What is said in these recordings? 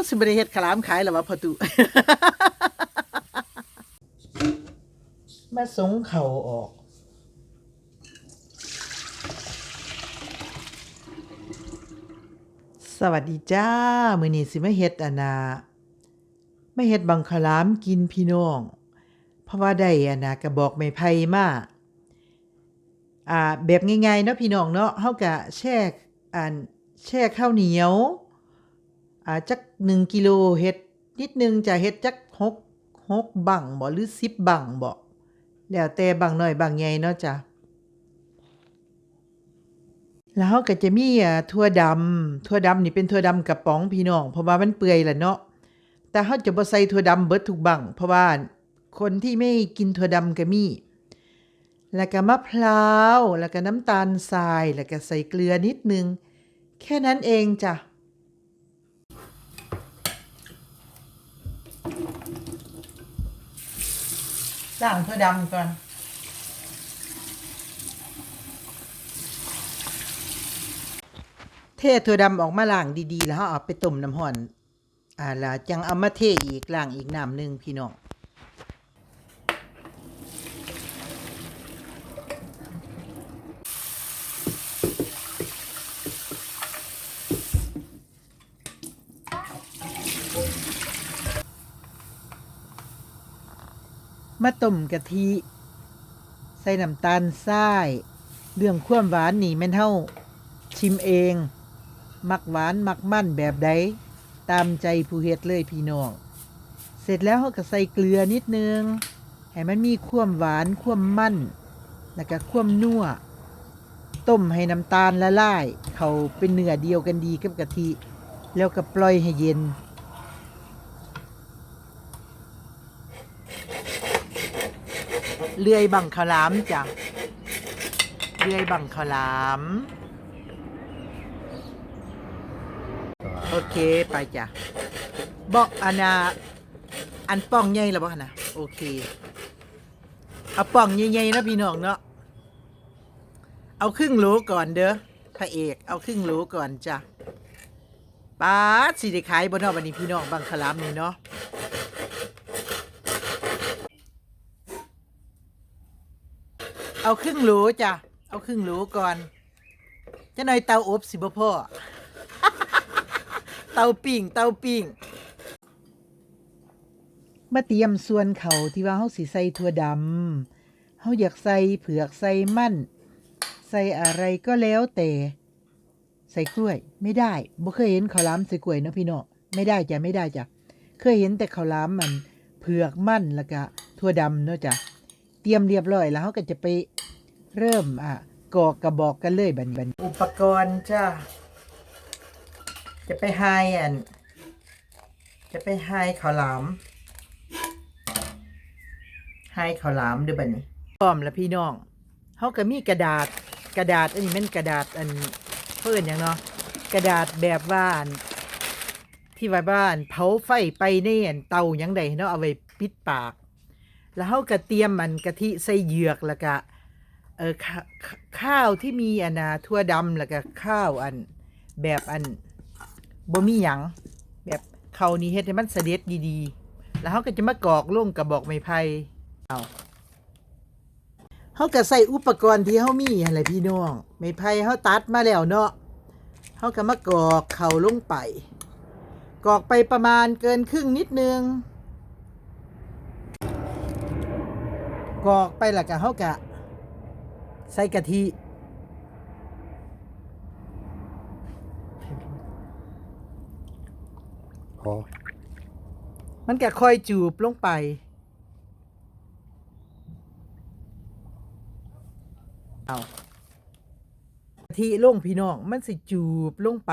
าสิบ่ได้เฮ็ดขลามขายหรอวะพ่อตุมาสงเข่าออก สวัสดีจ้า มือนี้สิมาเฮ็ดอันน่ะมาเฮ็ดบังขลามกินพี่น้อง เพราะว่าได้อันน่ะกระบอกไม้ไผ่มาอ่าแบบง่ายๆเนาะพี่น้องเนาะเฮาก็แช่อันแช่ข้าวเหนียว อ่าจัก1กิโลเฮ็ดนิดหนึงจะเฮ็ดจัก6 6บังบ่หรือ10บังบ่แล้วแต่บังน้อยบังใหญ่เนาะจ้ะแล้วเราก็จะมีอ่าถั่วดำถั่วดำนี่เป็นถั่วดำกระป๋องพี่น้อง เพราะว่ามันเปื่อยแหละเนาะแต่เราจะบ่ใส่ถั่วดำเบิดทุกบังเพราะว่าคนที่ไม่กินถั่วดำก็มี แล้วก็มะพร้าว แล้วก็น้ำตาลทราย แล้วก็ใส่เกลือนิดนึง แค่นั้นเองจ้ะ ล้างถั่วดำก่อนเทถั่วดำออกมาล้างดีๆ แล้วเอาไปต้มน้ำห่อน อ่าแล้วจังเอามาเทอีกล้างอีกน้ำหนึ่งพี่น้อง มาต้มกะทิ ใส่น้ำตาลทราย เรื่องความหวานนี่แม่นเฮาชิมเอง มักหวานมักมั่นแบบใดตามใจผู้เฮ็ดเลยพี่น้อง เสร็จแล้วเขาก็ใส่เกลือนิดนึง ให้มันมีความหวานความมั่น แล้วก็ความนัวต้มให้น้ำตาลละลาย เขาเป็นเนื้อเดียวกันดีกับกะทิ แล้วก็ปล่อยให้เย็น เลื่อยบังขลามจ้ะเลื่อยบังขลาม โอเคไปจ้ะบอกอันน่ะอันป้องใหญ่แล้วบ่นะโอเคเอาป้องใหญ่ๆนะพี่น้องเนาะเอาครึ่งโลก่อนเด้อพระเอกเอาครึ่งโลก่อนจ้ะป้าสิได้ขายบ่เนาะวันนี้พี่น้องบังขลามนี่เนาะ เอาครึ่งหลจ้ะ เอาครึ่งหลก่อนจะหน่อยเตาอบสิบ่พ่อ เตาปิ้งเตาปิ้งมาเตรียมส่วนเขาที่ว่าเฮาสิใส่ถั่วดำเฮาอยากใส่เผือกใส่มันใส่อะไรก็แล้วแต่ ใส่กล้วย ไม่ได้บ่เคยเห็นข้าวหลามใส่กล้วยเนาะพี่เน้องไม่ได้จ้ะไม่ได้จ้ะเคยเห็นแต่ข้าวหลามมัน เผือกมันแล้วก็ถั่วดำเนาะจ้ะเตรียมเรียบร้อยแล้วเฮาก็จะไป เริ่มอะกอกกระบอกกันเลยบัดนี้อุปกรณ์จ้าจะไปไฮอันจะไปไฮข้าวหลามไฮข้าวหลามเด้วยบัดนี้พร้อมแล้วพี่น้องเขาก็มีกระดาษกระดาษอันนี้มันกระดาษอันเพื่อนอย่างเนาะกระดาษแบบว่าอันที่ว่าบ้านเผาไฟไปในอันเตาหยังใดเนาะเอาไว้ปิดปาก แล้วเขาก็เตรียมมันกะทิใส่เหยือกแล้วก็ เออข้าข้าวที่มีอันนาทั่วดำแล้วก็ข้าวอันแบบอันบ่มีหยังแบบเขานี่เฮ็ดให้มันเสด็จดีๆ แล้วเขาก็จะมากรอกลงกระบอกไม้ไผ่เอาเขาก็ใส่อุปกรณ์ที่เขามีอะไรพี่น้องไม้ไผ่เขาตัดมาแล้วเนาะเขาก็มากรอกเข่าลงไปกรอกไปประมาณเกินครึ่งนิดนึงกรอกไปแล้วก็เขาก็ ใส่กะทิพอมันก็ค่อยจูบลงไป เอากะทิลงพี่น้อง มันสิจูบลงไป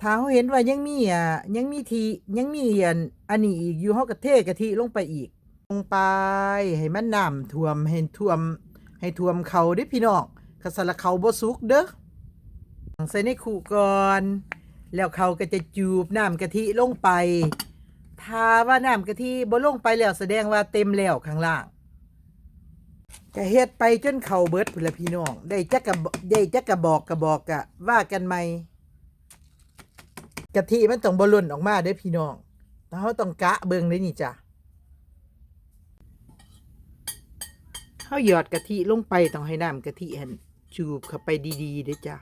ถ้าเขาเห็นว่ายังมีอะยังมีทียังมีอันอันนี้อีกอยู่เขาก็เทกะทิลงไปอีก ลงไปให้มันน้ำท่วมให้ท่วม ให้ท่วมเขาเด้พี่น้องกระสละเขาบ่สุกเด้อใส่ในขู่ก่อน แล้วเขาก็จะจูบน้ำกะทิลงไป ถ้าว่าน้ำกะทิบ่ลงไปแล้วแสดงว่าเต็มแล้วข้างล่างก็เฮ็ดไปจนเขาเบิดพุ่นละพี่น้อง ได้จักกะได้จักกะบอกกะบอกกะว่ากันใหม่กะทิมันต้องบ่ล่นออกมาเด้อพี่น้องแต่เราต้องกะเบิ่งเด้นี่จ้ะ เฮาหยอดกะทิลงไปต้องให้น้ำกะทิหันจูบเข้าไปดีๆเด้อจ้ะ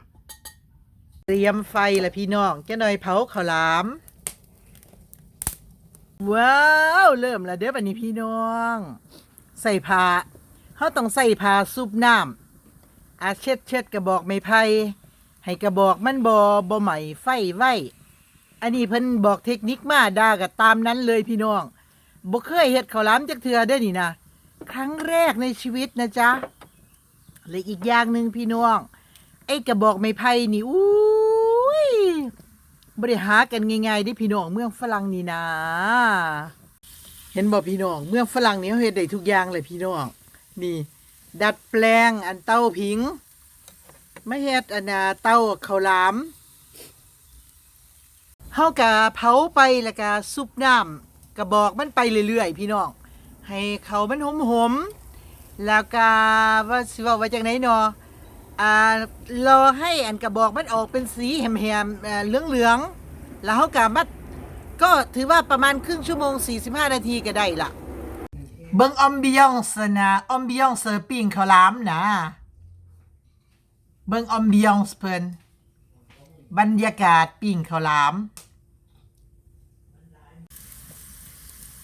เตรียมไฟละพี่น้องจะหน่อยเผาข้าวหลามว้าวเริ่มแล้วเด้อบัดนี้พี่น้อง ใส่ผ้าเฮาต้องใส่ผ้าซุปน้ำอาเช็ดเช็ดกระบอกไม้ไผ่ให้กระบอกมันบ่บ่ไหม้ไฟไว้อันนี้เพิ่นบอกเทคนิคมาดาก็ตามนั้นเลยพี่น้องบ่เคยเฮ็ดข้าวหลามจักเทื่อเด้นี่นะ ครั้งแรกในชีวิตนะจ๊ะและอีกอย่างหนึ่งพี่น้อง ไอ้กระบอกไม้ไผ่นี่อุ้ยบ่ได้หารกันง่ายๆเด้พี่น้องเมืองฝรั่งนี่นะ เห็นบอกพี่น้องเมืองฝรั่งนี่เขาเฮ็ดได้ทุกอย่างเลยพี่น้องนี่ ดัดแปลงอันเต้าผิงไม่เฮ็ดอันเต้าข้าวหลามเฮากะเผาไปแล้วก็ซุปน้ำกระบอกมันไปเรื่อยๆพี่น้อง ให้เขามันหอมๆแล้วก็ว่าสิว่าว่าจังไหนเนาะอ่ารอให้อันกระบอกมันออกเป็นสีแหมๆเอ่องเหลืองแล้วเฮากะมัดก็ถือว่าประมาณครึ่งชั่วโมง 45 นาทีก็ได้ละเบิ่งออมบิยองส์นะออมบิยองส์ปิ้งข้าวหลามนะเบิ่งออมบิยองส์เพิ่นบรรยากาศปิ้งข้าวหลา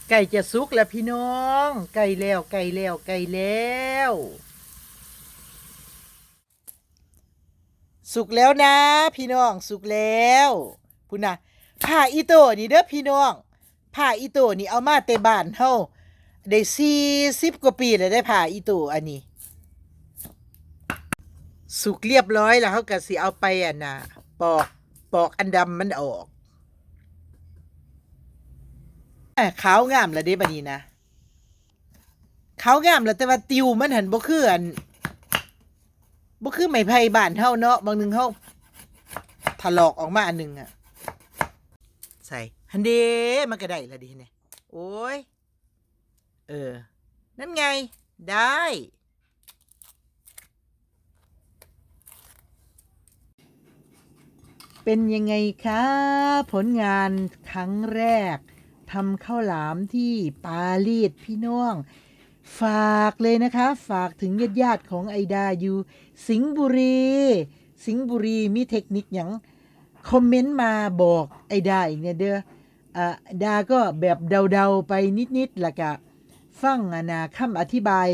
ไก่จะสุกแล้วพี่น้อง ไก่แล้วไก่แล้วไก่แล้ว สุกแล้วนะ พี่น้องสุกแล้วพูดนะผ้าอีโตนี่เด้อพี่น้องผ้าอีโตนี่เอามาแต่บ้านเฮาได้สี่สิบกว่าปีแล้วได้ผ้าอีโตอันนี้ สุกเรียบร้อยแล้วเขาก็สิเอาไปอะนะปอกปอกอันดำมันออกอะ ขาวงามแล้วเด้บัดนี้นะขาวงามแล้วแต่ว่าติวมันหันบ่คืออันบ่คือไม้ไผ่บ้านเฮาเนาะบางหนึงเฮาถลอกออกมาอันหนึงอะใส่ฮันเดมันก็ได้ละดิเนี่ยโอ้ยเออ นั่นไง ได้ เป็นยังไงคะ ผลงานครั้งแรก ทำข้าวหลามที่ปารีสพี่น้อง ฝากเลยนะคะ ฝากถึงญาติญาติของไอดาอยู่ สิงห์บุรี สิงห์บุรีมีเทคนิคอย่างคอมเมนต์มาบอกไอดาอีกเนี่ยเด้ออะดาก็แบบเดาๆไปนิดๆแล้วก็ฟังอานาคำอธิบาย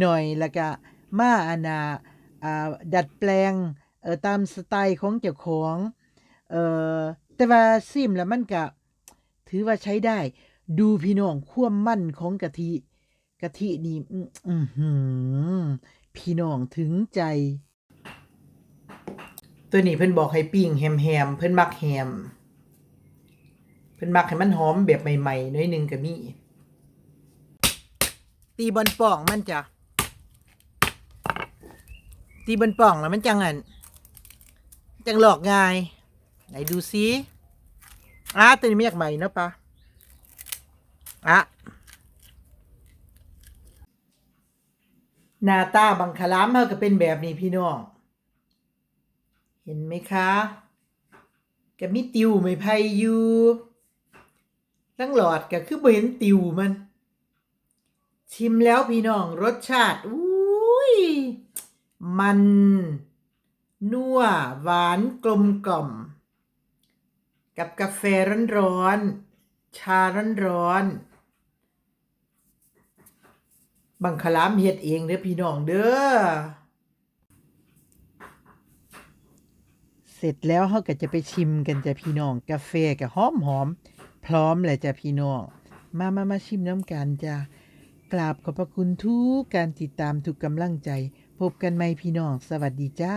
หน่อยๆแล้วก็มาอานาอ่าดัดแปลงเอ่อตามสไตล์ของเจ้าของเอ่อแต่ว่าซิมแล้วมันก็ ถือว่าใช้ได้ ดูพี่น้องความมั่นของกะทิ กะทินี่อืหือพี่น้องถึงใจ ตัวนี้เพิ่นบอกให้ปิ้งแฮมๆเพิ่นมักแฮมเพิ่นมักให้มันหอมแบบใหม่ๆน้อยนึงก็มีตีบนป่องมันจ้ะตีบนป่องแล้วมันจังอันจังหลอกง่าย ไหนดูซิ อะตัวนี้ไม่อยากใหม่นะปะอะหน้าตาบังคลามเขาก็เป็นแบบนี้พี่น้อง เห็นไหมคะก็มีติวไม่ไพ่อยู่ทั้งหลอดก็คือบ่เห็นติวมัน ชิมแล้วพี่น้องรสชาติอุ้ยมัน นัวหวานกลมกล่อม กับกาแฟร้อนๆ ชาร้อนๆ บังคลามเฮ็ดเองเด้อพี่น้องเด้อ เสร็จแล้วเขาก็จะไปชิมกันจ้ะพี่น้อง กาแฟก็หอมหอมๆพร้อมเลยจ้ะพี่น้อง มามามาชิมน้ำกันจ้ะกราบขอบพระคุณทุกการติดตามทุกกำลังใจ พบกันใหม่พี่น้อง สวัสดีจ้า